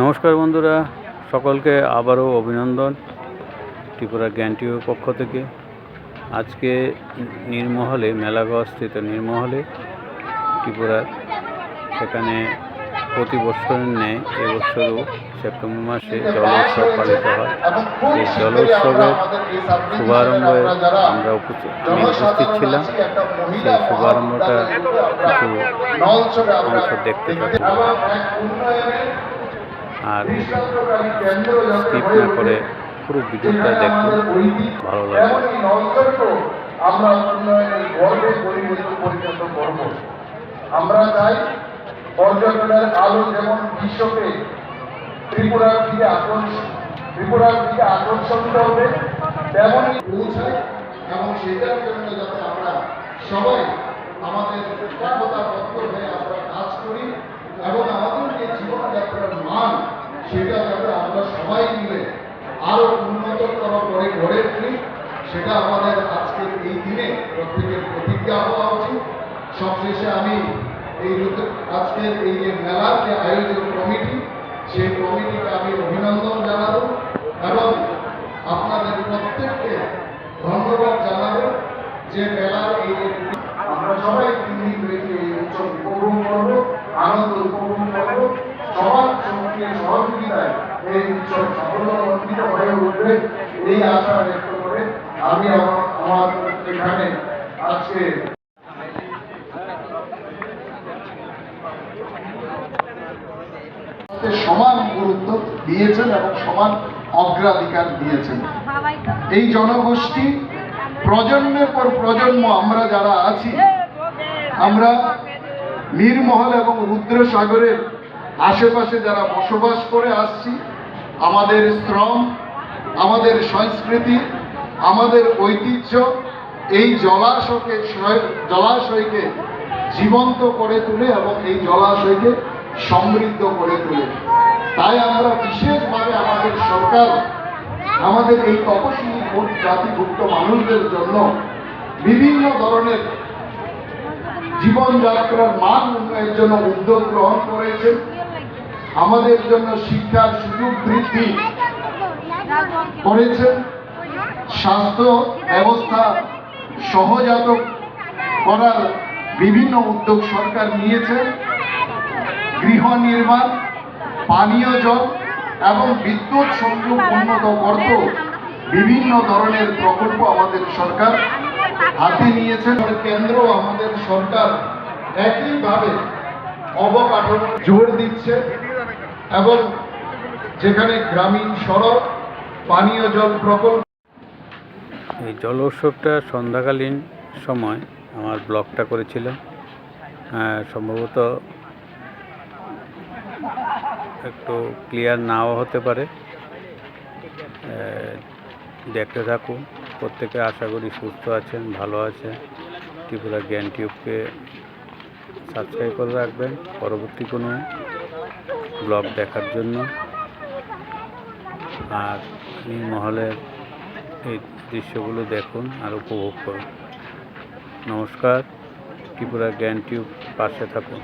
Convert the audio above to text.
নমস্কার বন্ধুরা, সকলকে আবারও অভিনন্দন ত্রিপুরা জ্ঞানটির পক্ষ থেকে। আজকে নির্মহলে মেলাগড় স্থিত নির্মহলে ত্রিপুরার সেখানে প্রতি বছরের ন্যায় এবছরও সেপ্টেম্বর মাসে জল উৎসব পালিত হয়। সেই জল উৎসবের শুভারম্ভে আমরা উপস্থিত, আমি উপস্থিত ছিলাম। সেই শুভারম্ভটা কিছু অংশ দেখতে থাকুন আর স্কিপ না করে পুরো ভিডিওটা দেখুন। ভালো লাগবে। আমরা উন্নয়নের গর্বে পরিণত পরিণত করব। আমরা চাই পর্যটনের আলো যেমন বিশ্বকে ত্রিপুরার দিকে আকর্ষণ ত্রিপুরার দিকে আকর্ষিত হবে তেমনই পৌঁছায়। এবং সেটার জন্য যাতে আমরা সবাই আমাদের একতাবদ্ধ হয়ে আমরা কাজ করি, এবং সবশেষে আমি এই আজকের এই যে মেলার যে আয়োজক কমিটি, সেই কমিটিকে আমি অভিনন্দন জানাব এবং আপনাদের প্রত্যেককে ধন্যবাদ জানাব যে মেলার এই আমরা সবাই তিন রয়েছে এই উৎসব উপভোগ করব, আনন্দ উপভোগ করব। সবার সঙ্গে সহযোগিতায় এই উৎসব সাফল্যমণ্ডিত হয়ে উঠবে এই আশা ব্যক্ত করে আমি আমার এখানে আজকে সমান গুরুত্ব দিয়েছেন এবং সমান অগ্রাধিকার দিয়েছেন। এই জনগোষ্ঠী প্রজন্মের পর প্রজন্ম আমরা যারা আছি, আমরা নীরমহল এবং রুদ্রসাগরের আশেপাশে যারা বসবাস করে আসছি, আমাদের শ্রম, আমাদের সংস্কৃতি, আমাদের ঐতিহ্য, এই জলাশয়কে জলাশয়কে জীবন্ত করে তুলে এবং এই জলাশয়কে সমৃদ্ধ করে তোলে। তাই আমরা বিশেষভাবে আমাদের সরকার, আমাদের এই তপশিলি জাতিভুক্ত মানুষদের জন্য বিভিন্ন ধরনের জীবনযাত্রার মান উন্নয়নের জন্য উদ্যোগ গ্রহণ করেছে। আমাদের জন্য শিক্ষার সুযোগ বৃদ্ধি করেছেন স্বাস্থ্য ব্যবস্থা সহজাত করার বিভিন্ন উদ্যোগ সরকার নিয়েছে। গৃহ নির্মাণ, পানীয় জল এবং বিদ্যুৎ সংযোগ উন্নত করত বিভিন্ন ধরনের প্রকল্প আমাদের সরকার হাতে নিয়েছে। কেন্দ্র, আমাদের সরকার একইভাবে অবকাঠামো জোর দিচ্ছে এবং যেখানে গ্রামীণ সড়ক, পানীয় জল প্রকল্প এই জল উৎসবটা সন্ধ্যাকালীন সময় আমার ব্লগটা করেছিলাম আহ, সম্ভবত একটু ক্লিয়ার নাও হতে পারে। দেখতে থাকুন। প্রত্যেকে আশা করি সুস্থ আছেন ভালো আছেন। ত্রিপুরা জ্ঞান টিউবকে সাবস্ক্রাইব করে রাখবেন। পরবর্তী কোনো ব্লগ দেখার জন্য। আর মহলের এই দৃশ্যগুলো দেখুন আর উপভোগ করুন। নমস্কার ত্রিপুরা জ্ঞান টিউব পাশে থাকুন।